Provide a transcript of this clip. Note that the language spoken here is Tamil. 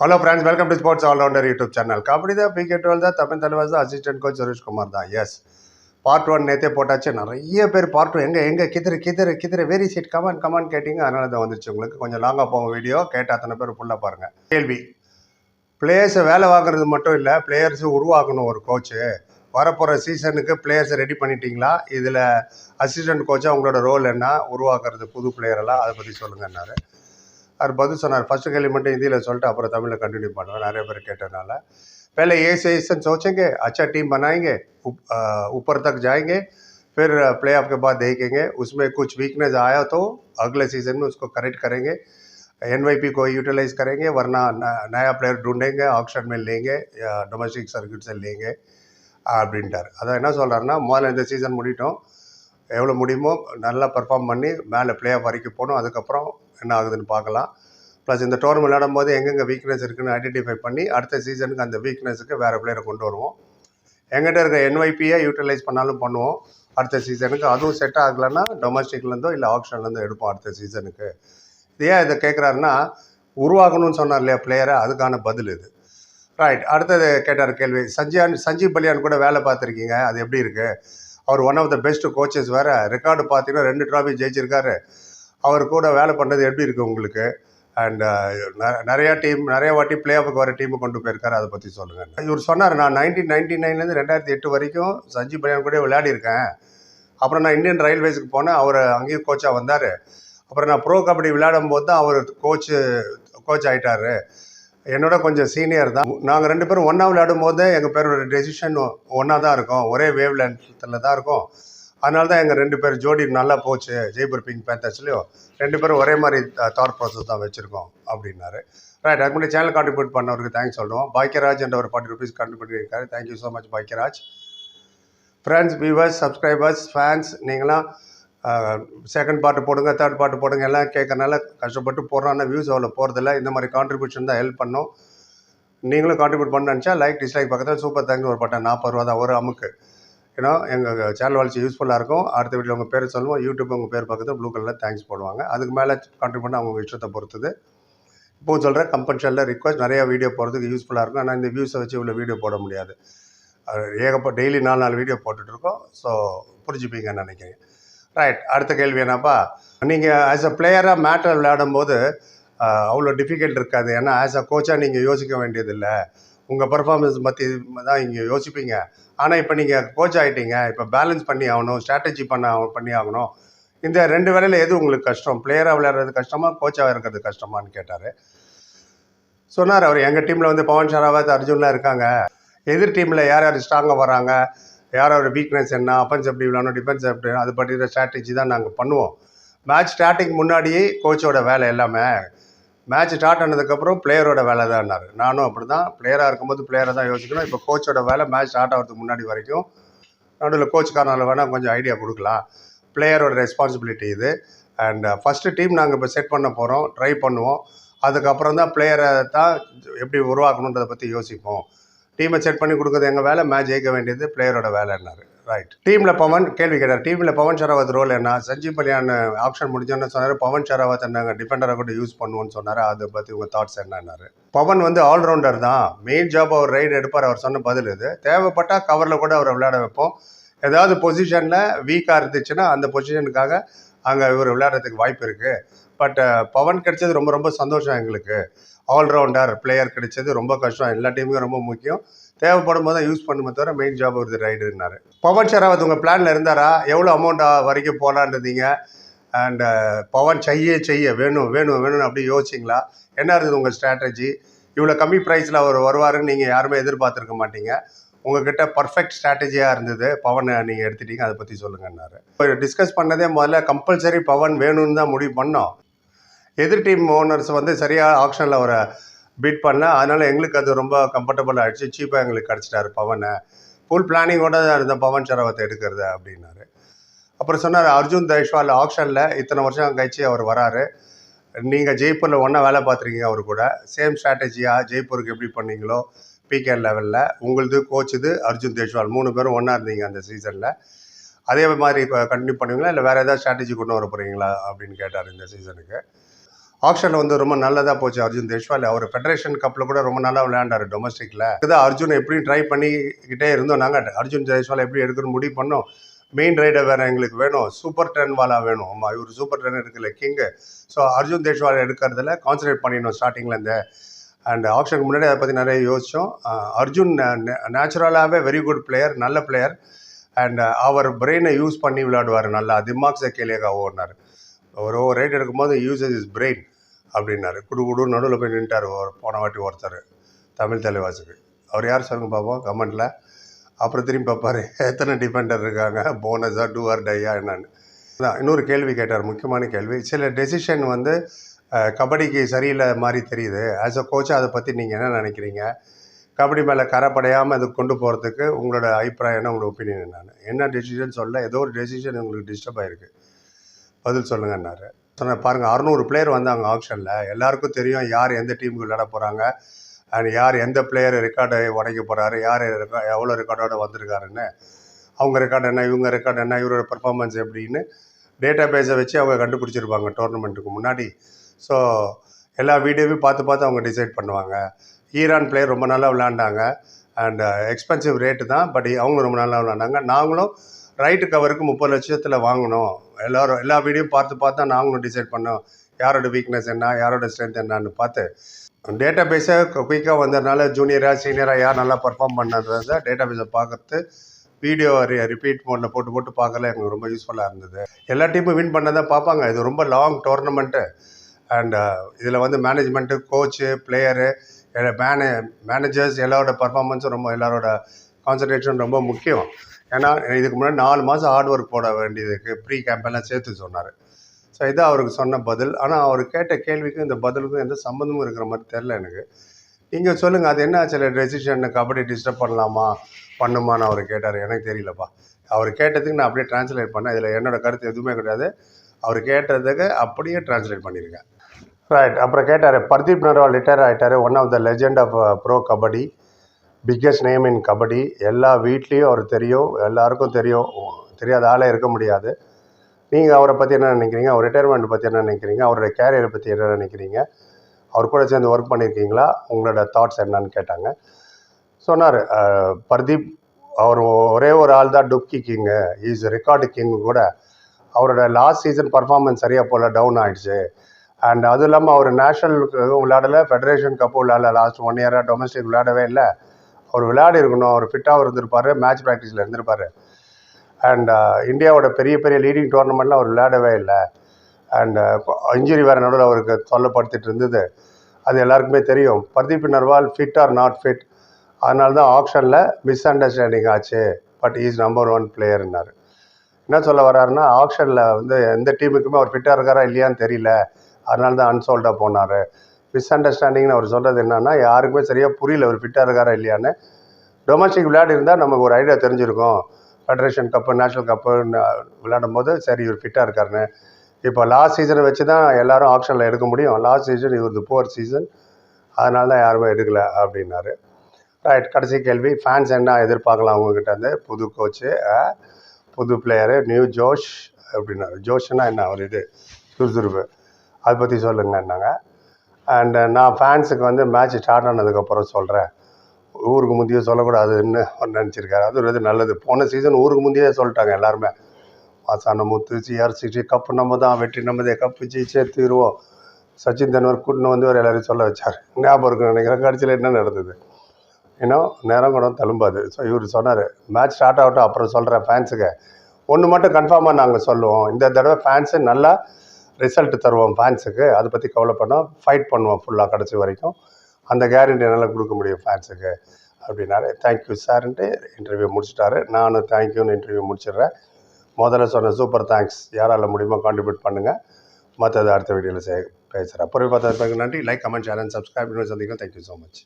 Hello friends welcome to sports allrounder YouTube channel kabaddi தான் பிகே டுவெல் தான் தமிழ் தலைவர் தான் அசிஸ்டன்ட் கோச் சுரேஷ்குமார் தான். எஸ் பார்ட் ஒன் நேற்றே போட்டாச்சு. நிறைய பேர் பார்ட் டூ எங்கே எங்கே கிதிரு கிதிரு கிதிரு வெரி சீட் கமான் கமான் கேட்டிங்க. அதனால தான் வந்துச்சு உங்களுக்கு. கொஞ்சம் லாங்காக போங்க வீடியோ கேட்ட அத்தனை பேர் ஃபுல்லாக பாருங்கள் கேள்வி. பிளேயர்ஸை வேலை வாங்குறது மட்டும் இல்லை பிளேயர்ஸும் உருவாக்கணும் ஒரு கோச்சு வரப்போகிற சீசனுக்கு பிளேயர்ஸை ரெடி பண்ணிட்டீங்களா? இதில் அசிஸ்டன்ட் கோச்சாக உங்களோட ரோல் என்ன? உருவாக்குறது புது பிளேயரெல்லாம் அதை பற்றி சொல்லுங்கன்னாரு அவர் பதில் சொன்னார் ஃபர்ஸ்ட் கேள்வி மட்டும் ஹிந்தியில் சொல்லிட்டு அப்புறம் தமிழில் கண்டினியூ பண்ணுவேன் நிறைய பேர் கேட்டனால पहले ये सेशन सोचेंगे अच्छा टीम बनाएंगे उप, आ, ऊपर तक जाएंगे फिर प्ले ऑफ के बाद देखेंगे उसमें कुछ वीकनेस आया तो अगले सीजन में उसको करेक्ट करेंगे एन को यूटिलाइज करेंगे वरना न- नया प्लेयर ढूंढेंगे ऑप्शन में लेंगे या डोमेस्टिक सर्किट से लेंगे அப்படின்ட்டார் அதான் என்ன சொல்கிறாருன்னா முதல்ல இந்த சீசன் முடிட்டோம் எவ்வளோ முடியுமோ நல்லா பெர்ஃபார்ம் பண்ணி மேலே பிளே ஆஃப் வரைக்கும் போகணும் அதுக்கப்புறம் என்ன ஆகுதுன்னு பார்க்கலாம். ப்ளஸ் இந்த டோர்னமெண்ட் விளையாடும் போது எங்கெங்கே வீக்னஸ் இருக்குதுன்னு ஐடென்டிஃபை பண்ணி அடுத்த சீசனுக்கு அந்த வீக்னஸுக்கு வேறு பிளேயரை கொண்டு வருவோம். எங்கிட்ட இருக்க என்ஒய்பியை யூட்டிலைஸ் பண்ணாலும் பண்ணுவோம். அடுத்த சீசனுக்கு அதுவும் செட் ஆகலைன்னா டொமஸ்டிக்லேருந்தோ இல்லை ஆப்ஷன்லேருந்தோ எடுப்போம் அடுத்த சீசனுக்கு ஏன் இதை கேட்குறாருன்னா உருவாகணும்னு சொன்னார் இல்லையா பிளேயரை அதுக்கான பதில் இது. ரைட் அடுத்தது கேட்டார் கேள்வி. சஞ்சியான் சஞ்சீவ் பலியான் கூட வேலை பார்த்துருக்கீங்க. அது எப்படி இருக்குது அவர் one of the best coaches வேறு. ரெக்கார்டு பார்த்தீங்கன்னா ரெண்டு ட்ராஃபி ஜெயிச்சிருக்காரு. அவர் கூட வேலை பண்ணுறது எப்படி இருக்குது உங்களுக்கு? அண்ட் uh, நிறையா டீம் நிறைய வாட்டி பிளே ஆஃபுக்கு வர டீமை கொண்டு போயிருக்காரு அதை பற்றி சொல்லுங்கள் இவர் சொன்னார் நான் நைன்டீன் நைன்டி நைன்லேருந்து ரெண்டாயிரத்தி எட்டு வரைக்கும் சஞ்சீவ் பலியான் கூட விளையாடிருக்கேன். அப்புறம் நான் இந்தியன் ரயில்வேஸுக்கு போனேன் அவர் அங்கேயும் கோச்சாக வந்தார். அப்புறம் நான் ப்ரோ கபடி விளையாடும் போது தான் அவர் கோச்சு கோச் ஆகிட்டார் என்னோட கொஞ்சம் சீனியர் தான். நாங்கள் ரெண்டு பேரும் ஒன்றா விளையாடும் போது எங்கள் பேரோட டெசிஷன் ஒன்றா தான் இருக்கும். ஒரே வேவ் லென்த்தில் தான் இருக்கும். அதனால தான் எங்கள் ரெண்டு பேர் ஜோடி நல்லா போச்சு. ஜெய்பூர் பிங்க் பேந்தர்ஸ்லையும் ரெண்டு பேரும் ஒரே மாதிரி தாட் ப்ராசஸ் தான் வச்சுருக்கோம் அப்படின்னாரு. ரைட் அதுக்கு முன்னாடி சேனல் கான்ட்ரிபியூட் பண்ணவருக்கு தேங்க்ஸ் சொல்லுவோம் பாக்கியராஜ் என்ற ஒரு ஃபார்ட்டி ருபீஸ் கான்ட்ரிபியூட் பண்ணியிருக்காரு thank you so much Bhagyaraj. Friends viewers subscribers fans நீங்களாம் செகண்ட் பார்ட்டு போடுங்க தேர்ட் பார்ட்டு போடுங்க எல்லாம் கேட்கறனால கஷ்டப்பட்டு போடுறான வியூஸ் அவ்வளோ போகிறதில்ல இந்த மாதிரி கான்ட்ரிபியூஷன் தான் ஹெல்ப் பண்ணும். நீங்களும் கான்ட்ரிபியூட் பண்ண நினச்சா லைக் டிஸ்லைக் பக்கத்தில் சூப்பர் தேங்க்ஸ் ஒரு பட்டன் நாற்பது ரூபா தான் ஒரு அமுக்கு. ஏன்னா எங்கள் சேனல் வளர்ச்சி யூஸ்ஃபுல்லாக இருக்கும். அடுத்த வீட்டில் உங்கள் பேர் சொல்லுவோம். யூடியூப் உங்கள் பேர் பக்கத்தில் ப்ளூ கலரில் தேங்க்ஸ் போடுவாங்க. அதுக்கு மேலே கான்ட்ரிபியூட் பண்ண அவங்க இஷ்டத்தை பொறுத்தது. இப்போவும் சொல்கிறேன் கம்பல்ஷனில் ரிக்வஸ்ட் நிறையா வீடியோ போடுறதுக்கு யூஸ்ஃபுல்லாக இருக்கும். ஆனால் இந்த வியூஸை வச்சு இவ்வளோ வீடியோ போட முடியாது. அது ஏகப்பட்ட டெய்லி நாலு நாலு வீடியோ போட்டுட்ருக்கோம். ஸோ புரிஞ்சுப்பீங்கன்னு நினைக்கிறேன். ரைட் அடுத்த கேள்வி என்னப்பா? நீங்கள் ஆஸ் அ பிளேயராக மேட்டர் விளையாடும் போது அவ்வளோ டிஃபிகல்ட் இருக்காது. ஏன்னா ஆஸ் அ கோச்சாக நீங்கள் யோசிக்க வேண்டியதில்லை. உங்கள் பர்ஃபார்மன்ஸ் பற்றி தான் இங்கே யோசிப்பீங்க. ஆனால் இப்போ நீங்கள் கோச் ஆகிட்டீங்க இப்போ பேலன்ஸ் பண்ணி ஆகணும் ஸ்ட்ராட்டஜி பண்ண பண்ணி ஆகணும். இந்த ரெண்டு வேலையில் எது உங்களுக்கு கஷ்டம்? பிளேயராக விளையாடுறது கஷ்டமா கோச்சாக இருக்கிறது கஷ்டமான்னு கேட்டார். சொன்னார் அவர் எங்கள் டீமில் வந்து பவன் ஷராவத் அர்ஜுன்லாம் இருக்காங்க. எதிர் டீமில் யார் யார் ஸ்ட்ராங்காக வராங்க? யார் யார் வீக்னஸ் என்ன? அப்பன்ஸ் எப்படி விளாடணும் டிஃபென்ஸ் எப்படி அது பற்றின ஸ்ட்ராட்டஜி தான் நாங்கள் பண்ணுவோம். மேட்ச் ஸ்டார்டிங் முன்னாடியே கோச்சோட வேலை எல்லாமே மேட்ச் ஸ்டார்ட் ஆனதுக்கப்புறம் பிளேயரோட வேலை தான்னாரு நானும் அப்படி தான் பிளேயராக இருக்கும்போது பிளேயரை தான் யோசிக்கணும். இப்போ கோச்சோட வேலை மேட்ச் ஸ்டார்ட் ஆகிறதுக்கு முன்னாடி வரைக்கும் நடுவில் கோச்சுக்காரனால வேணால் கொஞ்சம் ஐடியா கொடுக்கலாம். பிளேயரோட ரெஸ்பான்சிபிலிட்டி இது. அண்ட் ஃபஸ்ட்டு டீம் நாங்கள் இப்போ செட் பண்ண போகிறோம் ட்ரை பண்ணுவோம். அதுக்கப்புறம் தான் பிளேயரை தான் எப்படி உருவாக்கணுன்றதை பற்றி யோசிப்போம். டீமை செட் பண்ணி கொடுக்குறது எங்கள் வேலை? மேட்ச் ஜெயிக்க வேண்டியது பிளேயரோட வேலைன்னாரு ரைட் டீமில் பவன் கேள்வி கேட்டார். டீமில் பவன் ஷராவத் ரோல் என்ன? சஞ்சீவ் பலியான் ஆப்ஷன் முடிஞ்சோன்னு சொன்னார். பவன் ஷராவத் நாங்கள் டிஃபெண்டரை கூட யூஸ் பண்ணுவோம்னு சொன்னார். அதை பற்றி உங்கள் தாட்ஸ் என்னன்னாரு. பவன் வந்து ஆல்ரவுண்டர் தான். மெயின் ஜாப் அவர் ரைடு எடுப்பார். அவர் சொன்ன பதில் இது. தேவைப்பட்டால் கவரில் கூட அவரை விளையாட வைப்போம். ஏதாவது பொசிஷனில் வீக்காக இருந்துச்சுன்னா அந்த பொசிஷனுக்காக அங்கே இவர் விளையாடுறதுக்கு வாய்ப்பு இருக்குது பட் பவன் கிடைச்சது ரொம்ப ரொம்ப சந்தோஷம் எங்களுக்கு. ஆல்ரவுண்டர் பிளேயர் கிடைச்சது ரொம்ப கஷ்டம். எல்லா டீமுக்கும் ரொம்ப முக்கியம். தேவைப்படும் போது தான் யூஸ் பண்ணுமே தவிர மெயின் ஜாப் வருது ரைடுனாரு பவன் ஷராவத் உங்கள் பிளானில் இருந்தாரா? எவ்வளோ அமௌண்ட் வரைக்கும் போகலான்றதீங்க இருந்தீங்க பவன் செய்ய செய்ய வேணும் வேணும் வேணும்னு அப்படி யோசிச்சிங்களா? என்ன இருந்தது உங்கள் ஸ்ட்ராட்டஜி இவ்வளோ கம்மி ப்ரைஸில் அவர் வருவாருன்னு நீங்கள் யாருமே எதிர்பார்த்துருக்க மாட்டீங்க. உங்ககிட்ட பர்ஃபெக்ட் ஸ்ட்ராட்டஜியாக இருந்தது. பவனை நீங்கள் எடுத்துட்டீங்க. அதை பற்றி சொல்லுங்கன்னாரு இப்போ டிஸ்கஸ் பண்ணதே முதல்ல கம்பல்சரி பவன் வேணும்னு தான் முடிவு பண்ணோம். எதிர் டீம் ஓனர்ஸ் வந்து சரியாக ஆப்ஷனில் அவரை பீட் பண்ணல. அதனால் எங்களுக்கு அது ரொம்ப கம்ஃபர்டபுள் ஆகிடுச்சு சீப்பாக எங்களுக்கு கிடச்சிட்டாரு பவனை. ஃபுல் பிளானிங்கோட தான் இருந்த பவன் சரவத்தை எடுக்கிறது அப்படின்னாரு. அப்புறம் சொன்னார் அர்ஜுன் தைஷ்வால் ஆப்ஷனில் இத்தனை வருஷம் கழிச்சு அவர் வராரு. நீங்கள் ஜெய்ப்பூரில் ஒன்றா வேலை பார்த்துருக்கீங்க அவர் கூட. சேம் ஸ்ட்ராட்டஜியாக ஜெய்ப்பூருக்கு எப்படி பண்ணீங்களோ பிகே லெவலில் உங்களுது கோச்சுது அர்ஜுன் தேஷ்வால். மூணு பேரும் ஒன்றா இருந்தீங்க அந்த சீசனில் அதே மாதிரி கண்டினியூ பண்ணுவீங்களா? இல்லை வேறு ஏதாவது ஸ்ட்ராட்டஜி கொண்டு வர போகிறீங்களா அப்படின்னு கேட்டார் இந்த சீசனுக்கு ஆப்ஷனில் வந்து ரொம்ப நல்லதாக போச்சு அர்ஜுன் தேஷ்வால். அவர் ஃபெடரேஷன் கப்பில் கூட ரொம்ப நல்லா விளையாண்டாரு டொமஸ்டிக்கில் இதுதான் அர்ஜுன் எப்படியும் ட்ரை பண்ணிக்கிட்டே இருந்தோம். நாங்கள் அர்ஜுன் தேஷ்வால் எப்படி எடுக்கணும்னு முடிவு பண்ணோம். மெயின் ரைடர் வேறு எங்களுக்கு வேணும். சூப்பர் டென்வாலா வேணும். ஆமாம் இவர் சூப்பர் டென் இருக்குல்ல கிங்கு ஸோ அர்ஜுன் தேஷ்வால் எடுக்கிறதுல கான்சன்ட்ரேட் பண்ணிடணும் ஸ்டார்டிங்லேருந்து அண்ட் ஆப்ஷனுக்கு முன்னாடி அதை பற்றி நிறைய யோசித்தோம் அர்ஜுன் நேச்சுரலாகவே வெரி குட் பிளேயர் நல்ல பிளேயர் அண்ட் அவர் பிரெயினை யூஸ் பண்ணி விளையாடுவார் நல்லா. திமாக்ஸை கேளியாக ஓடினார். ஒரு ஓவர் ரைட் எடுக்கும்போது யூசஸ் இஸ் பிரெயின் அப்படின்னாரு. குடு குடு நடுவில் போய் நின்ட்டார் ஒரு போன வாட்டி ஒருத்தர் தமிழ் தலைவாசுக்கு அவர் யார் சொல்லுங்க பார்ப்போம் கமெண்டில். அப்புறம் திரும்பி பார்ப்பார் எத்தனை டிஃபெண்டர் இருக்காங்க போனஸா டூ ஆர் டையா என்னன்னு. அதான் இன்னொரு கேள்வி கேட்டார் முக்கியமான கேள்வி. சில டெசிஷன் வந்து கபடிக்கு சரியில்லை மாதிரி தெரியுது. ஆஸ் அ கோச் அதை பற்றி நீங்கள் என்ன நினைக்கிறீங்க? கபடி மேலே கரைப்படையாமல் அது கொண்டு போகிறதுக்கு உங்களோட அபிப்பிராயம் என்ன உங்களோட ஒப்பீனியன் என்னன்னு. என்ன டெசிஷன் சொல்ல ஏதோ ஒரு டெசிஷன் உங்களுக்கு டிஸ்டர்ப் ஆயிருக்கு. பதில் சொல்லுங்கன்னாரு. சொன்னேன் பாருங்கள் அறநூறு பிளேயர் வந்தாங்க ஆப்ஷனில் எல்லாருக்கும் தெரியும் யார் எந்த டீமுக்கு விளையாட போகிறாங்க அண்ட் யார் எந்த பிளேயர் ரெக்கார்டை உடைக்க போகிறாரு யார் எவ்வளோ ரெக்கார்டோட வந்திருக்காருன்னு. அவங்க ரெக்கார்டு என்ன இவங்க ரெக்கார்டு என்ன இவரோட பெர்ஃபார்மன்ஸ் எப்படின்னு டேட்டா பேஸை வச்சு அவங்க கண்டுபிடிச்சிருப்பாங்க டோர்னமெண்ட்டுக்கு முன்னாடி. ஸோ எல்லா வீடியோவையும் பார்த்து பார்த்து அவங்க டிசைட் பண்ணுவாங்க. ஈரான் பிளேயர் ரொம்ப நல்லா விளாண்டாங்க அண்ட் எக்ஸ்பென்சிவ் ரேட்டு தான் பட் அவங்களும் ரொம்ப நல்லா விளாண்டாங்க நாங்களும் ரைட்டு கவருக்கு முப்பது லட்சத்தில் வாங்கினோம். எல்லாரும் எல்லா வீடியோ பார்த்து பார்த்து தான் நாங்களும் டிசைட் பண்ணோம். யாரோட வீக்னஸ் என்ன யாரோட ஸ்ட்ரென்த் என்னன்னு பார்த்து. டேட்டா பேஸை குயிக்காக வந்ததுனால ஜூனியராக சீனியராக யார் நல்லா பர்ஃபார்ம் பண்ணுறத டேட்டா பேஸை பார்க்கறது வீடியோ ரிப்பீட் மோடில் போட்டு போட்டு பார்க்கல எங்களுக்கு ரொம்ப யூஸ்ஃபுல்லாக இருந்தது. எல்லா டீமும் வின் பண்ணதை பார்ப்பாங்க. இது ரொம்ப லாங் டோர்னமெண்ட்டு அண்ட் இதில் வந்து மேனேஜ்மெண்ட்டு கோச்சு பிளேயரு மேனே மேனேஜர்ஸ் எல்லாரோட பர்ஃபார்மன்ஸும் ரொம்ப எல்லாரோட கான்சன்ட்ரேஷன் ரொம்ப முக்கியம். ஏன்னா இதுக்கு முன்னாடி நாலு மாதம் ஹார்ட் ஒர்க் போட வேண்டியதுக்கு ப்ரீ கேம்பெல்லாம் சேர்த்து சொன்னார். ஸோ இது அவருக்கு சொன்ன பதில். ஆனால் அவர் கேட்ட கேள்விக்கும் இந்த பதிலுக்கும் எந்த சம்மந்தமும் இருக்கிற மாதிரி தெரில எனக்கு. நீங்கள் சொல்லுங்கள் அது என்ன சில டெசிஷன் கபடி டிஸ்டர்ப் பண்ணலாமா? பண்ணுமான்னு அவர் கேட்டார். எனக்கு தெரியலப்பா. அவர் கேட்டதுக்கு நான் அப்படியே ட்ரான்ஸ்லேட் பண்ணேன். இதில் என்னோட கருத்து எதுவுமே கிடையாது. அவர் கேட்டதுக்கு அப்படியே ட்ரான்ஸ்லேட் பண்ணியிருக்கேன் ரைட் அப்புறம் கேட்டார் பர்தீப் நர்வால் ரிட்டையர் ஆகிட்டார் one of the legend of pro uh, kabaddi. Biggest name in kabaddi எல்லா வீட்லேயும் அவர் தெரியும் எல்லாருக்கும் தெரியும் தெரியாத ஆளே இருக்க முடியாது நீங்கள் அவரை பற்றி என்ன நினைக்கிறீங்க? அவர் ரிட்டையர்மெண்ட் பற்றி என்ன நினைக்கிறீங்க? அவரோட கேரியரை பற்றி என்ன நினைக்கிறீங்க? அவர் கூட சேர்ந்து ஒர்க் பண்ணியிருக்கீங்களா உங்களோட தாட்ஸ் என்னன்னு கேட்டாங்க. சொன்னார் பர்தீப் அவர் ஒரே ஒரு ஆள் தான் dubki king is record king கூட. அவரோட லாஸ்ட் சீசன் பர்ஃபார்மன்ஸ் சரியாக போல டவுன் ஆகிடுச்சு அண்ட் அதுவும் இல்லாமல் அவர் நேஷனலுக்கு விளையாடலை ஃபெடரேஷன் கப்பு விளையாடல லாஸ்ட் ஒன் இயராக டொமஸ்டிக் விளையாடவே இல்லை. அவர் விளையாடி இருக்கணும் அவர் ஃபிட்டாக இருந்திருப்பார் மேட்ச் ப்ராக்டிஸில் இருந்திருப்பார். அண்ட் இந்தியாவோட பெரிய பெரிய லீடிங் டோர்னமெண்ட்டில் அவர் விளையாடவே இல்லை. அண்ட் இன்ஜுரி uh, வேறு நடுவில் அவருக்கு தொல்லைப்படுத்திட்டு இருந்தது. அது எல்லாருக்குமே தெரியும். Pardeep Narwal fit or not fit அதனால தான் ஆப்ஷனில் மிஸ் அண்டர்ஸ்டாண்டிங் ஆச்சு பட் இஸ் நம்பர் ஒன் பிளேயர்னார் என்ன சொல்ல வர்றாருன்னா ஆப்ஷனில் வந்து எந்த டீமுக்குமே அவர் ஃபிட்டாக இருக்காரா இல்லையான்னு தெரியல. அதனால தான் அன்சோல்டாக போனார். மிஸ் அண்டர்ஸ்டாண்டிங்னு அவர் சொல்கிறது என்னென்னா யாருக்குமே சரியாக புரியல அவர் ஃபிட்டாக இருக்காரா இல்லையான்னு. டொமஸ்டிக் விளையாட்டு இருந்தால் நமக்கு ஒரு ஐடியா தெரிஞ்சிருக்கும். ஃபெடரேஷன் கப்பு நேஷனல் கப்பு விளையாடும் போது சரி இவர் ஃபிட்டாக இருக்காருன்னு. இப்போ லாஸ்ட் சீசனை வச்சு தான் எல்லாரும் ஆப்ஷனில் எடுக்க முடியும். லாஸ்ட் சீசன் இவரது போர் சீசன் அதனால தான் யாருமே எடுக்கலை அப்படின்னாரு. ரைட் கடைசி கேள்வி. ஃபேன்ஸ் என்ன எதிர்பார்க்கலாம் அவங்கக்கிட்ட வந்து புது கோச்சு புது பிளேயரு நியூ ஜோஷ் அப்படின்னாரு. ஜோஷ்னா என்ன ஒரு இது? சுறுசுறுப்பு. அதை பற்றி சொல்லுங்கன்னாங்க அண்டு uh, நான் ஃபேன்ஸுக்கு வந்து மேட்ச் ஸ்டார்ட் ஆனதுக்கப்புறம் சொல்கிறேன் ஊருக்கு முந்தைய சொல்லக்கூடாதுன்னு நினச்சிருக்காரு. அது ஒரு இது நல்லது. போன சீசன் ஊருக்கு முந்தையே சொல்லிட்டாங்க எல்லாருமே. மாசான முத்து சிஆர்சிசி கப்பு நம்ம தான் வெற்றி நம்மதே கப்பு ஜெயிச்சே தீருவோம். சச்சின் தென்வர் கூட்டின்னு வந்து ஒரு எல்லாரையும் சொல்ல வச்சார். ஞாபகம் இருக்கு நினைக்கிறேன். கடைசியில் என்ன நடந்தது? ஏன்னா நேரம் கூட தழும்பாது. ஸோ இவர் சொன்னார் மேட்ச் ஸ்டார்ட் ஆகட்டும் அப்புறம் சொல்கிறேன் ஃபேன்ஸுக்கு ஒன்று மட்டும் கன்ஃபார்மாக நாங்கள் சொல்லுவோம். இந்த தடவை ஃபேன்ஸு நல்லா ரிசல்ட் தருவோம் ஃபேன்ஸுக்கு அதை பற்றி கவலைப்படோம் ஃபைட் பண்ணுவோம் ஃபுல்லாக கடைசி வரைக்கும். அந்த கேரண்டி என்னால் கொடுக்க முடியும் ஃபேன்ஸுக்கு அப்படின்னாரு. தேங்க்யூ சார்ன்ட்டு இன்டர்வியூ முடிச்சிட்டாரு. நானும் தேங்க்யூன்னு இன்டர்வியூ முடிச்சிடுறேன். முதல்ல சொன்ன சூப்பர் தேங்க்ஸ் யாரால முடியுமோ கான்ட்ரிபியூட் பண்ணுங்கள் மற்றது அடுத்த வீடியோவில் சே பேசுகிறேன் பொறுப்பு பார்த்ததுக்கு நன்றி. Like comment share and subscribe இன்னும் சந்திக்கும் தேங்க்யூ ஸோ மச்